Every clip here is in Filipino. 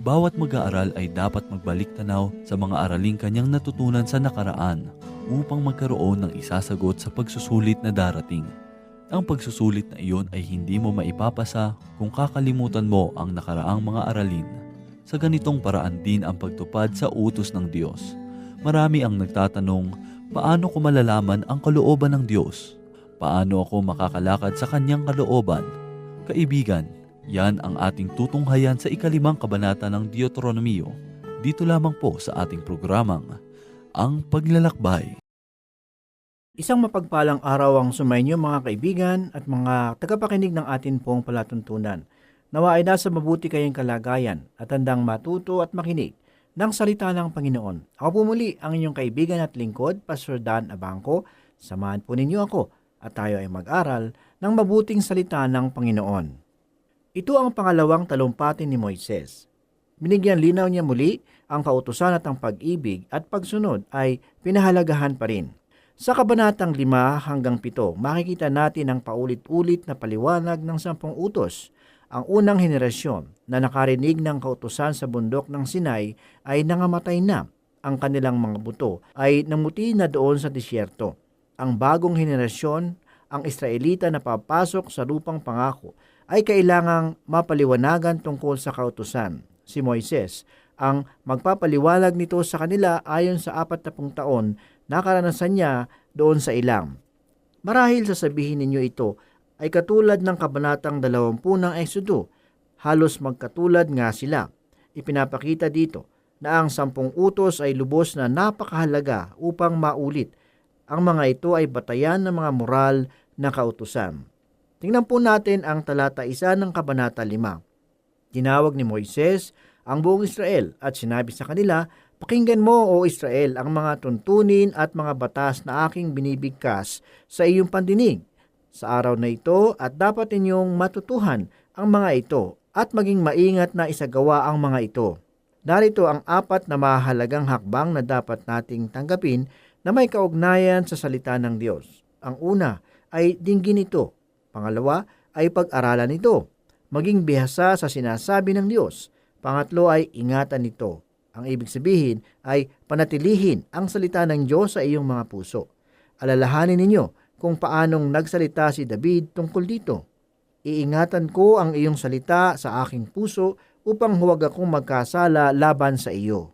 Bawat mag-aaral ay dapat magbalik tanaw sa mga araling kanyang natutunan sa nakaraan upang magkaroon ng isasagot sa pagsusulit na darating. Ang pagsusulit na iyon ay hindi mo maipapasa kung kakalimutan mo ang nakaraang mga aralin. Sa ganitong paraan din ang pagtupad sa utos ng Diyos. Marami ang nagtatanong, paano ko malalaman ang kalooban ng Diyos? Paano ako makakalakad sa kanyang kalooban? Kaibigan, yan ang ating tutunghayan sa ikalimang kabanata ng Deuteronomio. Dito lamang po sa ating programang, Ang Paglalakbay. Isang mapagpalang araw ang sumainyo mga kaibigan at mga tagapakinig ng atin pong palatuntunan. Nawa ay nasa mabuti kayong kalagayan at handang matuto at makinig ng salita ng Panginoon. Ako po muli ang inyong kaibigan at lingkod, Pastor Dan Abangco. Samahan po ninyo ako at tayo ay mag-aral ng mabuting salita ng Panginoon. Ito ang pangalawang talumpati ni Moises. Binigyan linaw niya muli ang kautusan at ang pag-ibig at pagsunod ay pinahalagahan pa rin. Sa kabanatang 5 hanggang 7, makikita natin ang paulit-ulit na paliwanag ng sampung utos. Ang unang henerasyon na nakarinig ng kautusan sa bundok ng Sinai ay nangamatay na. Ang kanilang mga buto ay namuti na doon sa disyerto. Ang bagong henerasyon, ang Israelita na papasok sa lupang pangako, ay kailangang mapaliwanagan tungkol sa kautusan. Si Moises ang magpapaliwanag nito sa kanila ayon sa apat na pung taon na karanasan niya doon sa ilang. Marahil sasabihin ninyo ito ay katulad ng kabanatang 20 ng Exodo. Halos magkatulad nga sila. Ipinapakita dito na ang sampung utos ay lubos na napakahalaga upang maulit. Ang mga ito ay batayan ng mga moral na kautusan. Tingnan po natin ang talata isa ng Kabanata 5. Tinawag ni Moises ang buong Israel at sinabi sa kanila, Pakinggan mo, O Israel, ang mga tuntunin at mga batas na aking binibigkas sa iyong pandinig sa araw na ito at dapat inyong matutuhan ang mga ito at maging maingat na isagawa ang mga ito. Narito ang apat na mahalagang hakbang na dapat nating tanggapin na may kaugnayan sa salita ng Diyos. Ang una ay dinggin ito. Pangalawa ay pag-aralan ito. Maging bihasa sa sinasabi ng Diyos. Pangatlo ay ingatan ito. Ang ibig sabihin ay panatilihin ang salita ng Diyos sa iyong mga puso. Alalahanin ninyo kung paanong nagsalita si David tungkol dito. Iingatan ko ang iyong salita sa aking puso upang huwag akong magkasala laban sa iyo.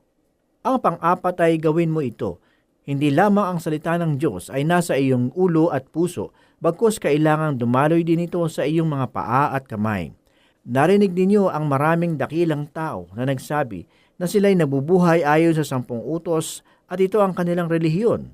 Ang pang-apat ay gawin mo ito. Hindi lamang ang salita ng Diyos ay nasa iyong ulo at puso, bagkus kailangang dumaloy din ito sa iyong mga paa at kamay. Narinig ninyo ang maraming dakilang tao na nagsabi na sila'y nabubuhay ayon sa sampung utos at ito ang kanilang relihiyon.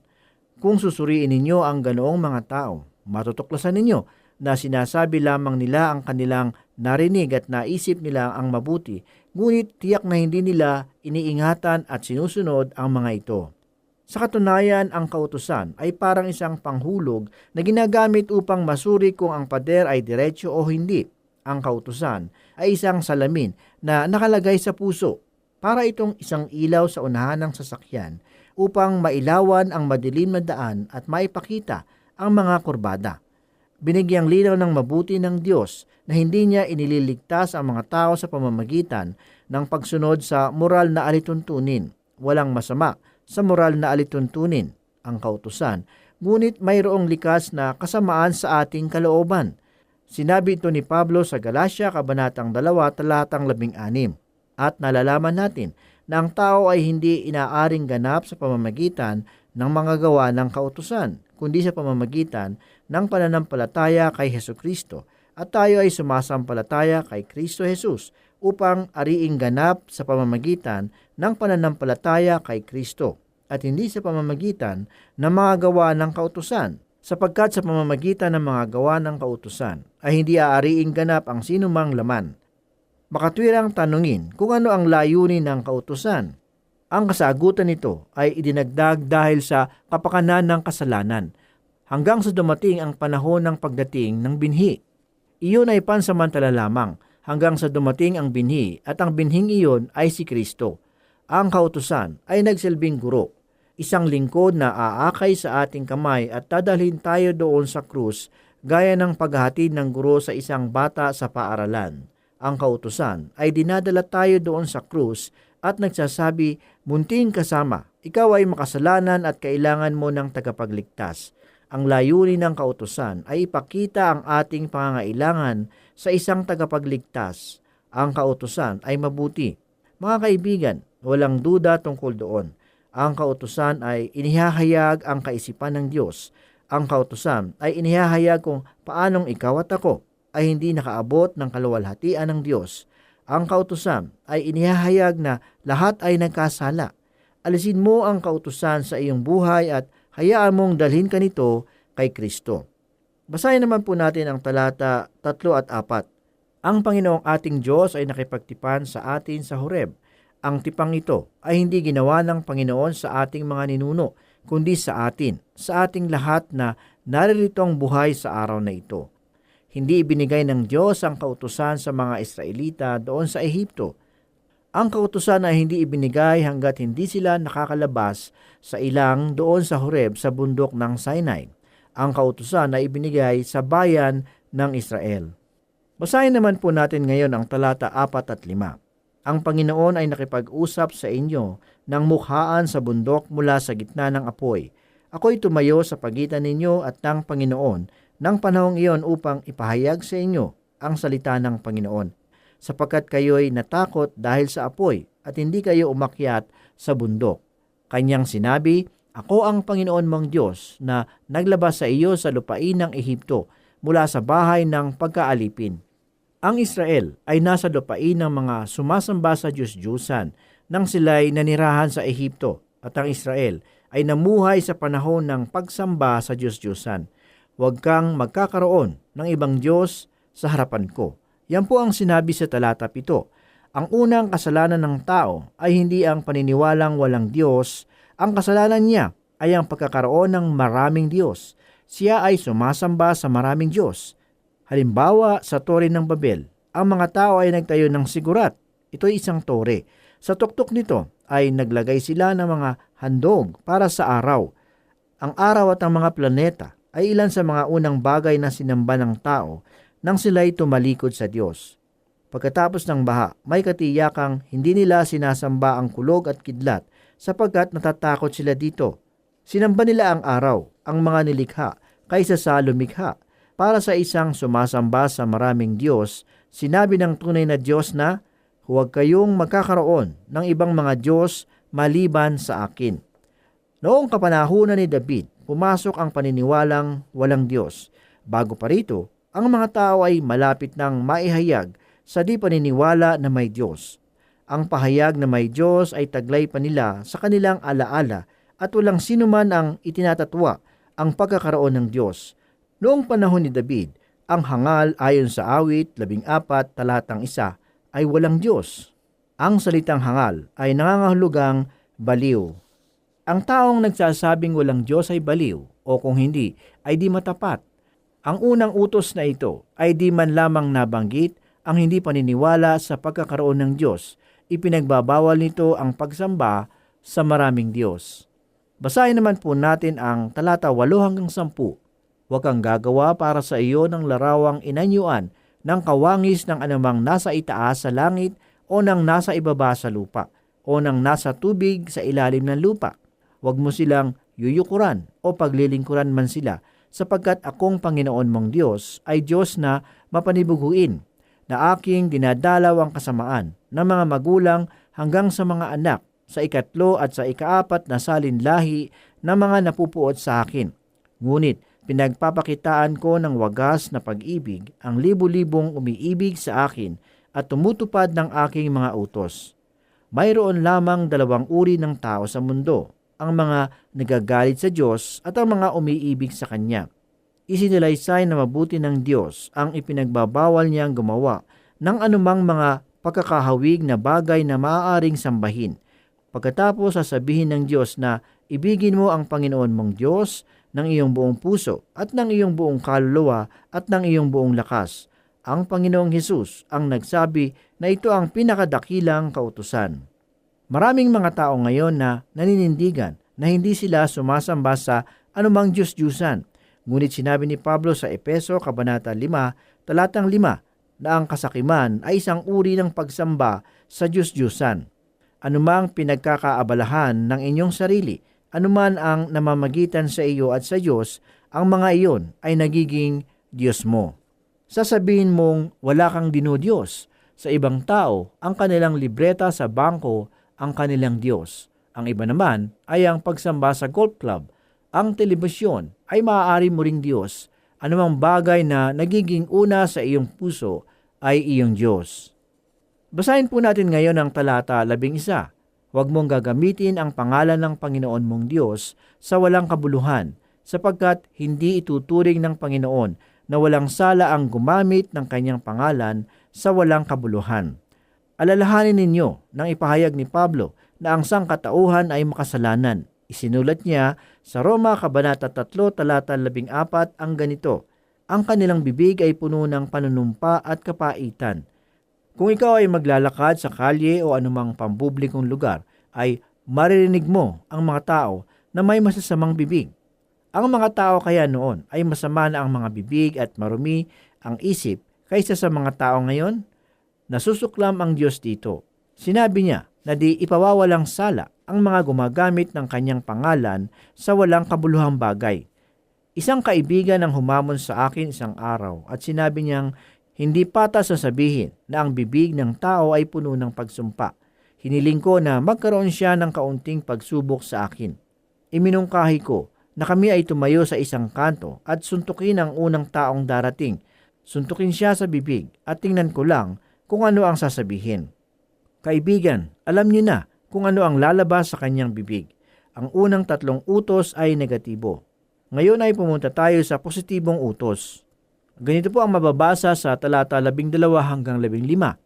Kung susuriin ninyo ang ganoong mga tao, matutuklasan ninyo na sinasabi lamang nila ang kanilang narinig at naisip nila ang mabuti, ngunit tiyak na hindi nila iniingatan at sinusunod ang mga ito. Sa katunayan, ang kautusan ay parang isang panghulog na ginagamit upang masuri kung ang pader ay diretsyo o hindi. Ang kautusan ay isang salamin na nakalagay sa puso para itong isang ilaw sa unahan ng sasakyan upang mailawan ang madilim na daan at maipakita ang mga kurbada. Binigyang linaw ng mabuti ng Diyos na hindi niya inililigtas ang mga tao sa pamamagitan ng pagsunod sa moral na alituntunin. Walang masama sa moral na alituntunin, ang kautusan, ngunit mayroong likas na kasamaan sa ating kalooban. Sinabi ito ni Pablo sa Galatia, Kabanatang 2, talatang 16 at nalalaman natin na ang tao ay hindi inaaring ganap sa pamamagitan ng mga gawa ng kautusan, kundi sa pamamagitan ng pananampalataya kay Heso Kristo at tayo ay sumasampalataya kay Kristo Jesus upang ariing ganap sa pamamagitan ng pananampalataya kay Kristo at hindi sa pamamagitan ng mga gawa ng kautusan sapagkat sa pamamagitan ng mga gawa ng kautusan ay hindi aariing ganap ang sinumang laman makatwirang tanungin kung ano ang layunin ng kautusan. Ang kasagutan nito ay idinagdag dahil sa kapakanan ng kasalanan hanggang sa dumating ang panahon ng pagdating ng binhi. Iyon ay pansamantala lamang hanggang sa dumating ang binhi at ang binhing iyon ay si Kristo. Ang kautusan ay nagsilbing guro, isang lingkod na aakay sa ating kamay at dadalhin tayo doon sa krus gaya ng paghahatid ng guro sa isang bata sa paaralan. Ang kautusan ay dinadala tayo doon sa krus at nagsasabi, Munting kasama, ikaw ay makasalanan at kailangan mo ng tagapagligtas. Ang layunin ng kautusan ay ipakita ang ating pangangailangan sa isang tagapagligtas. Ang kautusan ay mabuti. Mga kaibigan, walang duda tungkol doon. Ang kautusan ay inihahayag ang kaisipan ng Diyos. Ang kautusan ay inihahayag kung paanong ikaw at ako ay hindi nakaabot ng kaluwalhatian ng Diyos. Ang kautusan ay inihahayag na lahat ay nagkasala. Alisin mo ang kautusan sa iyong buhay at hayaan mong dalhin ka nito kay Kristo. Basahin naman po natin ang talata 3 at 4. Ang Panginoong ating Diyos ay nakipagtipan sa atin sa Horeb. Ang tipang ito ay hindi ginawa ng Panginoon sa ating mga ninuno, kundi sa atin, sa ating lahat na naririto'ng buhay sa araw na ito. Hindi ibinigay ng Diyos ang kautusan sa mga Israelita doon sa Ehipto. Ang kautusan ay hindi ibinigay hanggat hindi sila nakakalabas sa ilang doon sa Horeb sa bundok ng Sinai. Ang kautusan ay ibinigay sa bayan ng Israel. Basahin naman po natin ngayon ang talata 4 at 5. Ang Panginoon ay nakipag-usap sa inyo ng mukhaan sa bundok mula sa gitna ng apoy. Ako'y tumayo sa pagitan ninyo at ng Panginoon ng panahong iyon upang ipahayag sa inyo ang salita ng Panginoon, sapagkat kayo'y natakot dahil sa apoy at hindi kayo umakyat sa bundok. Kanyang sinabi, Ako ang Panginoon mong Diyos na naglabas sa iyo sa lupain ng Ehipto mula sa bahay ng pagkaalipin. Ang Israel ay nasa lupain ng mga sumasamba sa Diyos-Diyusan nang sila'y nanirahan sa Ehipto at ang Israel ay namuhay sa panahon ng pagsamba sa Diyos-Diyusan huwag kang magkakaroon ng ibang Diyos sa harapan ko. Yan po ang sinabi sa talata 7. Ang unang kasalanan ng tao ay hindi ang paniniwalang walang Diyos. Ang kasalanan niya ay ang pagkakaroon ng maraming Diyos. Siya ay sumasamba sa maraming Diyos. Halimbawa, sa Tore ng Babel, ang mga tao ay nagtayo ng sigurat. Ito ay isang tore. Sa tuktok nito ay naglagay sila ng mga handog para sa araw. Ang araw at ang mga planeta ay ilan sa mga unang bagay na sinamba ng tao nang sila'y tumalikod sa Diyos. Pagkatapos ng baha, may katiyakang hindi nila sinasamba ang kulog at kidlat sapagkat natatakot sila dito. Sinamba nila ang araw, ang mga nilikha, kaysa sa lumikha. Para sa isang sumasamba sa maraming Diyos, sinabi ng tunay na Diyos na, huwag kayong magkakaroon ng ibang mga Diyos maliban sa akin. Noong kapanahunan ni David, pumasok ang paniniwalang walang Diyos. Bago pa rito, ang mga tao ay malapit ng maihayag sa di paniniwala na may Diyos. Ang pahayag na may Diyos ay taglay pa nila sa kanilang alaala at walang sino man ang itinatatwa ang pagkakaroon ng Diyos. Noong panahon ni David, ang hangal ayon sa awit 14 talatang isa ay walang Diyos. Ang salitang hangal ay nangangahulugang baliw ang taong nagsasabing walang Diyos ay baliw o kung hindi ay di matapat. Ang unang utos na ito ay di man lamang nabanggit ang hindi paniniwala sa pagkakaroon ng Diyos. Ipinagbabawal nito ang pagsamba sa maraming Diyos. Basahin naman po natin ang talata 8 hanggang 10. Huwag kang gagawa para sa iyo ng larawang inanyuan ng kawangis ng anumang nasa itaas sa langit o ng nasa ibaba sa lupa o ng nasa tubig sa ilalim ng lupa Huwag mo silang yuyukuran o paglilingkuran man sila, sapagkat akong Panginoon mong Diyos ay Diyos na mapanibuguin, na aking dinadalaw ang kasamaan ng mga magulang hanggang sa mga anak sa ikatlo at sa ikaapat na salinlahi na mga napupuot sa akin. Ngunit pinagpapakitaan ko ng wagas na pag-ibig ang libu-libong umiibig sa akin at tumutupad ng aking mga utos. Mayroon lamang dalawang uri ng tao sa mundo, ang mga nagagalit sa Diyos at ang mga umiibig sa Kanya. Isinilaysay na mabuti ng Diyos ang ipinagbabawal niyang gumawa ng anumang mga pagkakahawig na bagay na maaaring sambahin. Pagkatapos sasabihin ng Diyos na ibigin mo ang Panginoon mong Diyos ng iyong buong puso at ng iyong buong kaluluwa at ng iyong buong lakas. Ang Panginoong Hesus ang nagsabi na ito ang pinakadakilang kautusan. Maraming mga tao ngayon na naninindigan na hindi sila sumasamba sa anumang Diyos-Diyusan. Ngunit sinabi ni Pablo sa Epeso, Kabanata 5, talatang 5, na ang kasakiman ay isang uri ng pagsamba sa Diyos-Diyusan. Anumang pinagkakaabalahan ng inyong sarili, anuman ang namamagitan sa iyo at sa Diyos, ang mga iyon ay nagiging Diyos mo. Sasabihin mong wala kang dinodiyos. Sa ibang tao, ang kanilang libreta sa bangko ang kanilang Diyos. Ang iba naman ay ang pagsamba sa golf club. Ang telebisyon ay maaari mo ring Diyos. Anumang bagay na nagiging una sa iyong puso ay iyong Diyos. Basahin po natin ngayon ang talata 11. Huwag mong gagamitin ang pangalan ng Panginoon mong Diyos sa walang kabuluhan, sapagkat hindi ituturing ng Panginoon na walang sala ang gumamit ng kanyang pangalan sa walang kabuluhan. Alalahanin ninyo nang ipahayag ni Pablo na ang sangkatauhan ay makasalanan. Isinulat niya sa Roma Kabanata 3 talata 14 ang ganito, Ang kanilang bibig ay puno ng panunumpa at kapaitan kung ikaw ay maglalakad sa kalye o anumang pampublikong lugar, ay maririnig mo ang mga tao na may masasamang bibig. Ang mga tao kaya noon ay masama na ang mga bibig at marumi ang isip kaysa sa mga tao ngayon? Nasusuklam ang Diyos dito. Sinabi niya na di ipawawalang sala ang mga gumagamit ng kanyang pangalan sa walang kabuluhang bagay. Isang kaibigan ang humamon sa akin isang araw at sinabi niyang hindi patas sa sabihin na ang bibig ng tao ay puno ng pagsumpa. Hiniling ko na magkaroon siya ng kaunting pagsubok sa akin. Iminungkahi ko na kami ay tumayo sa isang kanto at suntukin ang unang taong darating. Suntukin siya sa bibig at tingnan ko lang kung ano ang sasabihin. Kaibigan, alam niyo na kung ano ang lalabas sa kanyang bibig. Ang unang tatlong utos ay negatibo. Ngayon ay pumunta tayo sa positibong utos. Ganito po ang mababasa sa talata 12 hanggang 15.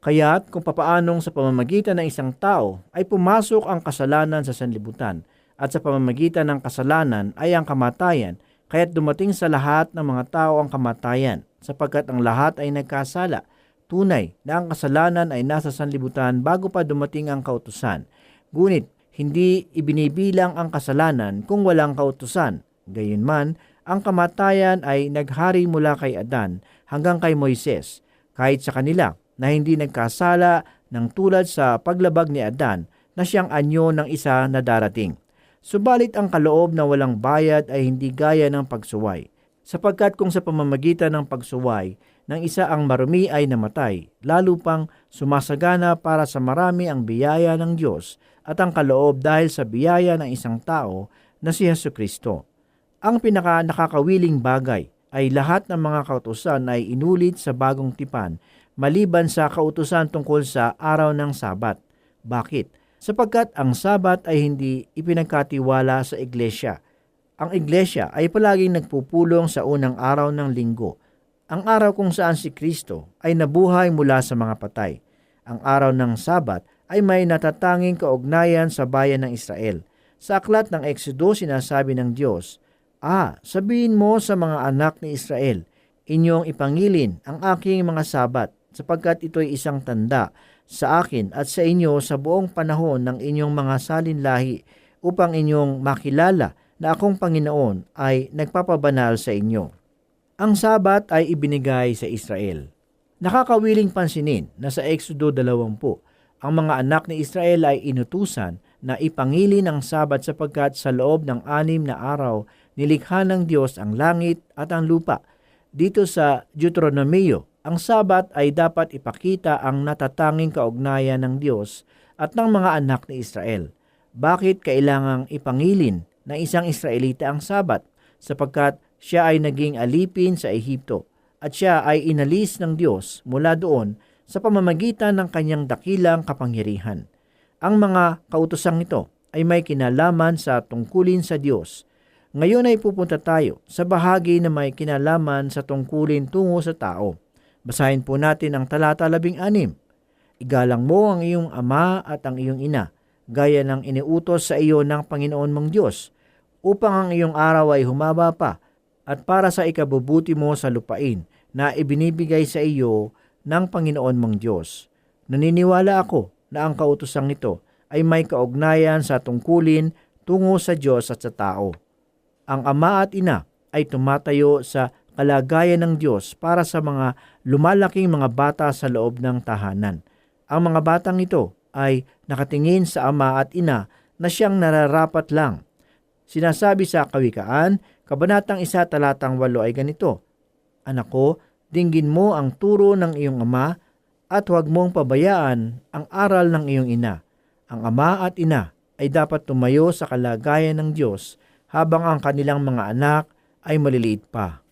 Kaya't kung papaanong sa pamamagitan ng isang tao ay pumasok ang kasalanan sa sanlibutan at sa pamamagitan ng kasalanan ay ang kamatayan, kaya't dumating sa lahat ng mga tao ang kamatayan sapagkat ang lahat ay nagkasala. Tunay na ang kasalanan ay nasa sanlibutan bago pa dumating ang kautusan. Ngunit hindi ibinibilang ang kasalanan kung walang kautusan. Gayunman, ang kamatayan ay naghari mula kay Adan hanggang kay Moises, kahit sa kanila na hindi nagkasala ng tulad sa paglabag ni Adan na siyang anyo ng isa na darating. Subalit ang kaloob na walang bayad ay hindi gaya ng pagsuway, sapagkat kung sa pamamagitan ng pagsuway ng isa ang marumi ay namatay, lalo pang sumasagana para sa marami ang biyaya ng Diyos at ang kaloob dahil sa biyaya ng isang tao na si Yesu Kristo. Ang pinaka nakakawiling bagay ay lahat ng mga kautusan ay inulit sa bagong tipan maliban sa kautusan tungkol sa araw ng Sabat. Bakit? Sapagkat ang Sabat ay hindi ipinagkatiwala sa iglesia. Ang iglesia ay palaging nagpupulong sa unang araw ng linggo, ang araw kung saan si Kristo ay nabuhay mula sa mga patay. Ang araw ng Sabat ay may natatanging kaugnayan sa bayan ng Israel. Sa aklat ng Exodo sinasabi ng Diyos, Ah, sabihin mo sa mga anak ni Israel, inyong ipangilin ang aking mga sabat, sapagkat ito'y isang tanda sa akin at sa inyo sa buong panahon ng inyong mga salinlahi upang inyong makilala na akong Panginoon ay nagpapabanal sa inyo. Ang sabat ay ibinigay sa Israel. Nakakawiling pansinin na sa Exodo 20, ang mga anak ni Israel ay inutusan na ipangili ng sabat sapagkat sa loob ng anim na araw nilikha ng Diyos ang langit at ang lupa. Dito sa Deuteronomio, ang sabat ay dapat ipakita ang natatanging kaugnayan ng Diyos at ng mga anak ni Israel. Bakit kailangang ipangilin ng isang Israelita ang sabat? Sapagkat siya ay naging alipin sa Ehipto at siya ay inalis ng Diyos mula doon sa pamamagitan ng kanyang dakilang kapangyarihan. Ang mga kautosang ito ay may kinalaman sa tungkulin sa Diyos ngayon ay pupunta tayo sa bahagi na may kinalaman sa tungkulin tungo sa tao. Basahin po natin ang talata 16. Igalang mo ang iyong ama at ang iyong ina. gaya ng iniutos sa iyo ng Panginoon mong Diyos, upang ang iyong araw ay humaba pa, at para sa ikabubuti mo sa lupain na ibinibigay sa iyo ng Panginoon mong Diyos. Naniniwala ako na ang kautosang ito ay may kaugnayan sa tungkulin tungo sa Diyos at sa tao. Ang ama at ina ay tumatayo sa kalagayan ng Diyos para sa mga lumalaking mga bata sa loob ng tahanan. Ang mga batang ito ay nakatingin sa ama at ina na siyang nararapat lang. Sinasabi sa Kawikaan, Kabanatang 1 talatang 8 ay ganito, Anak ko, dinggin mo ang turo ng iyong ama at huwag mong pabayaan ang aral ng iyong ina. Ang ama at ina ay dapat tumayo sa kalagayan ng Diyos habang ang kanilang mga anak ay maliliit pa.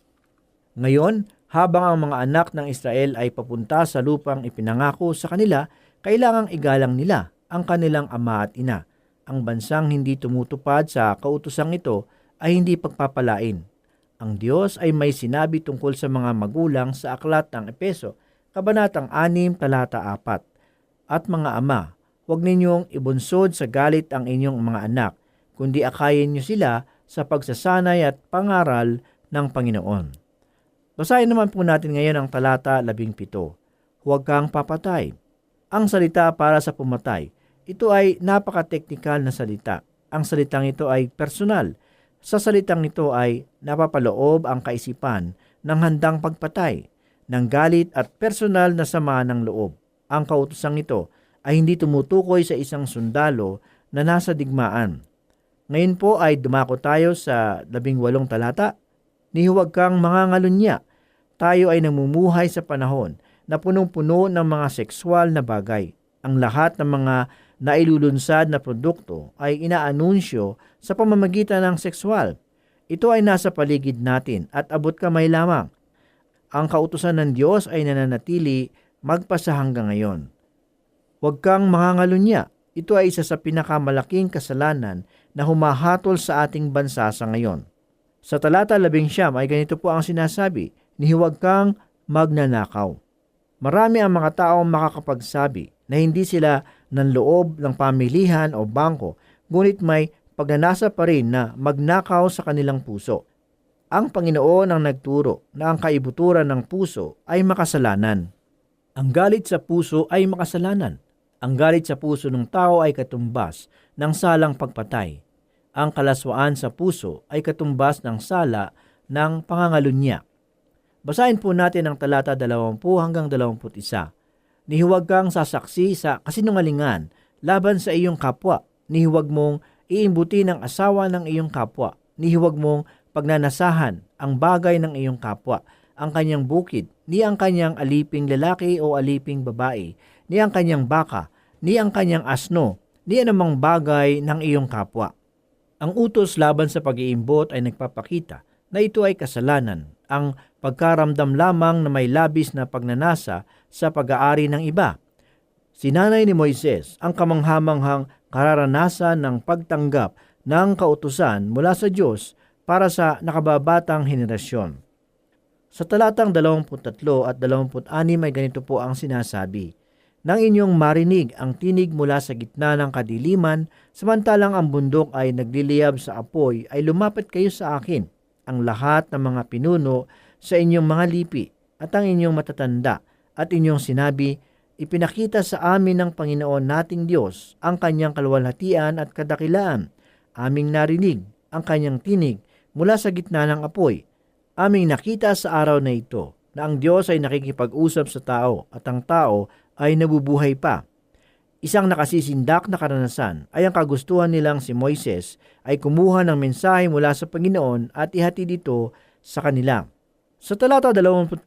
Ngayon, habang ang mga anak ng Israel ay papunta sa lupang ipinangako sa kanila, kailangang igalang nila ang kanilang ama at ina. Ang bansang hindi tumutupad sa kautosang ito ay hindi pagpapalain. Ang Diyos ay may sinabi tungkol sa mga magulang sa aklat ng Epeso, Kabanatang 6, talata 4. At mga ama, huwag ninyong ibunsod sa galit ang inyong mga anak, kundi akayin niyo sila sa pagsasanay at pangaral ng Panginoon. Basahin naman po natin ngayon ang talata 17. Huwag kang papatay. Ang salita para sa pumatay, ito ay napaka-teknikal na salita. Ang salitang ito ay personal sa salitang ito ay napapaloob ang kaisipan ng handang pagpatay, ng galit at personal na sama ng loob. Ang kautosang ito ay hindi tumutukoy sa isang sundalo na nasa digmaan. Ngayon po ay dumako tayo sa labing walong talata. Nihuwag kang mga ngalunya. Tayo ay namumuhay sa panahon na punong-puno ng mga sexual na bagay. Ang lahat ng mga na ilulunsad na produkto ay inaanunsyo sa pamamagitan ng sexual. Ito ay nasa paligid natin at abot kamay lamang. Ang kautusan ng Diyos ay nananatili magpasa hanggang ngayon. Huwag kang mangangalunya. Ito ay isa sa pinakamalaking kasalanan na humahatol sa ating bansa sa ngayon. Sa talata labing siyam ay ganito po ang sinasabi, ni huwag kang magnanakaw. Marami ang mga taong makakapagsabi na hindi sila ng loob ng pamilihan o bangko, ngunit may pagnanasa pa rin na magnakaw sa kanilang puso. Ang Panginoon ang nagturo na ang kaibuturan ng puso ay makasalanan. Ang galit sa puso ay makasalanan. Ang galit sa puso ng tao ay katumbas ng salang pagpatay. Ang kalaswaan sa puso ay katumbas ng sala ng pangangalunya. Basahin po natin ang talata 20 hanggang 21. Nihuwag kang sasaksi sa kasinungalingan laban sa iyong kapwa. Nihuwag mong iimbuti ng asawa ng iyong kapwa. Nihuwag mong pagnanasahan ang bagay ng iyong kapwa, ang kanyang bukid, ni ang kanyang aliping lalaki o aliping babae, ni ang kanyang baka, ni ang kanyang asno, ni anumang bagay ng iyong kapwa. Ang utos laban sa pag-iimbot ay nagpapakita na ito ay kasalanan, ang pagkaramdam lamang na may labis na pagnanasa sa pag-aari ng iba. Sinanay ni Moises ang kamanghamanghang kararanasan ng pagtanggap ng kautusan mula sa Diyos para sa nakababatang henerasyon. Sa talatang 23 at 26 ay ganito po ang sinasabi, Nang inyong marinig ang tinig mula sa gitna ng kadiliman, samantalang ang bundok ay nagliliyab sa apoy, ay lumapit kayo sa akin, ang lahat ng mga pinuno sa inyong mga lipi at ang inyong matatanda at inyong sinabi, ipinakita sa amin ng Panginoon nating Diyos ang kanyang kalwalhatian at kadakilaan. Aming narinig ang kanyang tinig mula sa gitna ng apoy. Aming nakita sa araw na ito na ang Diyos ay nakikipag-usap sa tao at ang tao ay nabubuhay pa. Isang nakasisindak na karanasan ay ang kagustuhan nilang si Moises ay kumuha ng mensahe mula sa Panginoon at ihatid ito sa kanila. Sa talata 27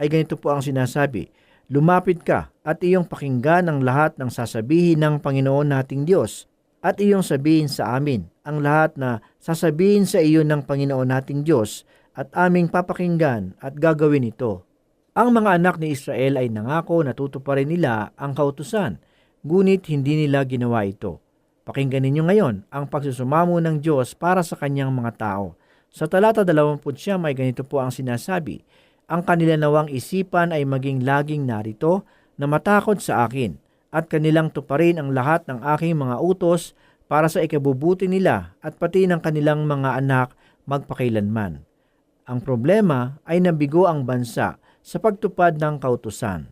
ay ganito po ang sinasabi, Lumapit ka at iyong pakinggan ang lahat ng sasabihin ng Panginoon nating Diyos at iyong sabihin sa amin ang lahat na sasabihin sa iyo ng Panginoon nating Diyos at aming papakinggan at gagawin ito. Ang mga anak ni Israel ay nangako na tutuparin nila ang kautusan, ngunit hindi nila ginawa ito. Pakinggan ninyo ngayon ang pagsusumamo ng Diyos para sa kanyang mga tao. Sa talata 20 may ganito po ang sinasabi, Ang kanila nawang isipan ay maging laging narito na matakot sa akin at kanilang tuparin ang lahat ng aking mga utos para sa ikabubuti nila at pati ng kanilang mga anak magpakailanman. Ang problema ay nabigo ang bansa sa pagtupad ng kautusan.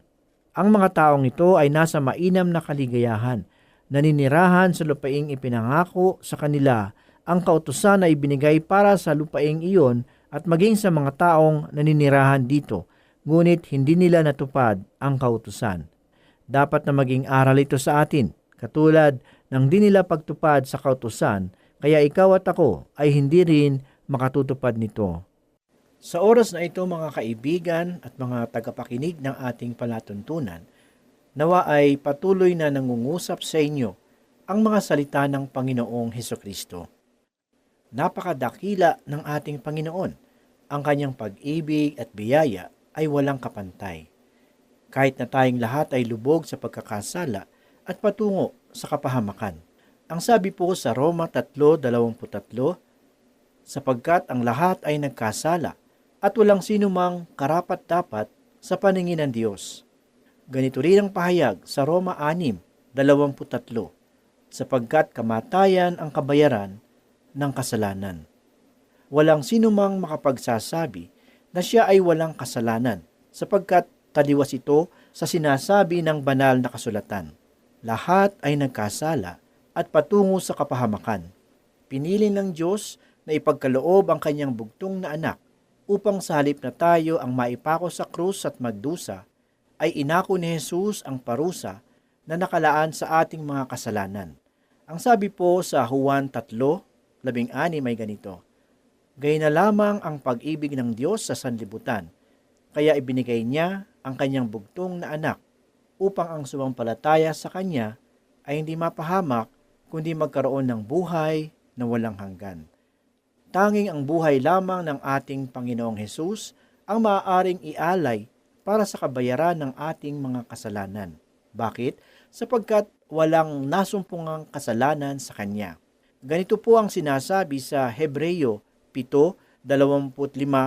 Ang mga taong ito ay nasa mainam na kaligayahan, naninirahan sa lupaing ipinangako sa kanila ang kautusan na ibinigay para sa lupaing iyon at maging sa mga taong naninirahan dito, ngunit hindi nila natupad ang kautusan. Dapat na maging aral ito sa atin, katulad ng di nila pagtupad sa kautusan, kaya ikaw at ako ay hindi rin makatutupad nito. Sa oras na ito mga kaibigan at mga tagapakinig ng ating palatuntunan, nawa ay patuloy na nangungusap sa inyo ang mga salita ng Panginoong Heso Kristo. Napakadakila ng ating Panginoon. Ang kanyang pag-ibig at biyaya ay walang kapantay. Kahit na tayong lahat ay lubog sa pagkakasala at patungo sa kapahamakan. Ang sabi po sa Roma 3.23, sapagkat ang lahat ay nagkasala at walang sino mang karapat-dapat sa paningin ng Diyos. Ganito rin ang pahayag sa Roma 6.23, sapagkat kamatayan ang kabayaran ng kasalanan. Walang sino mang makapagsasabi na siya ay walang kasalanan sapagkat taliwas ito sa sinasabi ng banal na kasulatan. Lahat ay nagkasala at patungo sa kapahamakan. Pinili ng Diyos na ipagkaloob ang kanyang bugtong na anak upang sa halip na tayo ang maipako sa krus at magdusa, ay inako ni Jesus ang parusa na nakalaan sa ating mga kasalanan. Ang sabi po sa Juan 3, labing ani may ganito, Gay na lamang ang pag-ibig ng Diyos sa sanlibutan, kaya ibinigay niya ang kanyang bugtong na anak upang ang sumampalataya sa kanya ay hindi mapahamak kundi magkaroon ng buhay na walang hanggan. Tanging ang buhay lamang ng ating Panginoong Hesus ang maaaring ialay para sa kabayaran ng ating mga kasalanan. Bakit? Sapagkat walang nasumpungang kasalanan sa Kanya. Ganito po ang sinasabi sa Hebreyo 7:25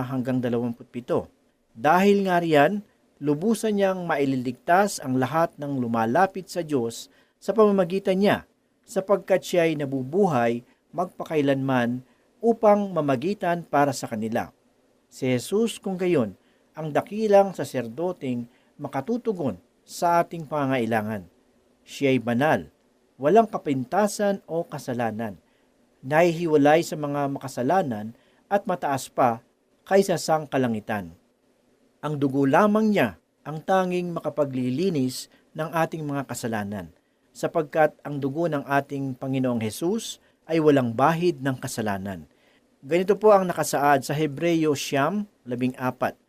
hanggang 27. Dahil nga riyan, lubusan niyang maililigtas ang lahat ng lumalapit sa Diyos sa pamamagitan niya, sapagkat siya ay nabubuhay magpakailanman upang mamagitan para sa kanila. Si Jesus kung gayon, ang dakilang saserdoting makatutugon sa ating pangailangan. Siya ay banal, walang kapintasan o kasalanan, nahihiwalay sa mga makasalanan at mataas pa kaysa sang kalangitan. Ang dugo lamang niya ang tanging makapaglilinis ng ating mga kasalanan, sapagkat ang dugo ng ating Panginoong Hesus ay walang bahid ng kasalanan. Ganito po ang nakasaad sa Hebreyo Siyam, labing apat.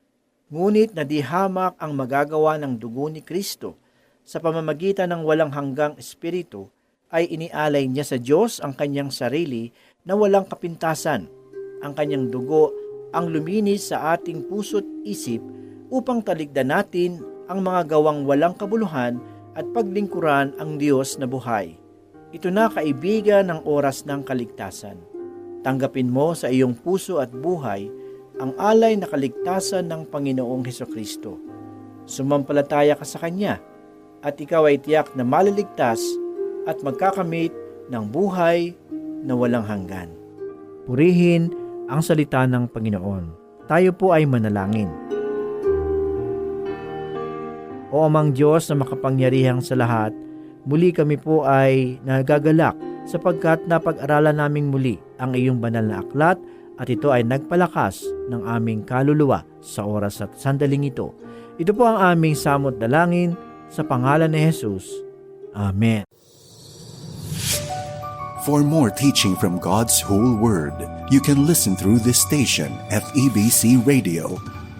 Ngunit nadihamak ang magagawa ng dugo ni Kristo sa pamamagitan ng walang hanggang espiritu ay inialay niya sa Diyos ang kanyang sarili na walang kapintasan. Ang kanyang dugo ang luminis sa ating puso't isip upang taligdan natin ang mga gawang walang kabuluhan at paglingkuran ang Diyos na buhay. Ito na kaibigan ng oras ng kaligtasan. Tanggapin mo sa iyong puso at buhay ang alay na kaligtasan ng Panginoong Heso Kristo. Sumampalataya ka sa Kanya at ikaw ay tiyak na maliligtas at magkakamit ng buhay na walang hanggan. Purihin ang salita ng Panginoon. Tayo po ay manalangin. O amang Diyos na makapangyarihang sa lahat, muli kami po ay nagagalak sapagkat napag-aralan naming muli ang iyong banal na aklat at ito ay nagpalakas ng aming kaluluwa sa oras at sandaling ito. Ito po ang aming samot dalangin sa pangalan ni Jesus. Amen. For more teaching from God's whole word, you can listen through this station, FEBC Radio.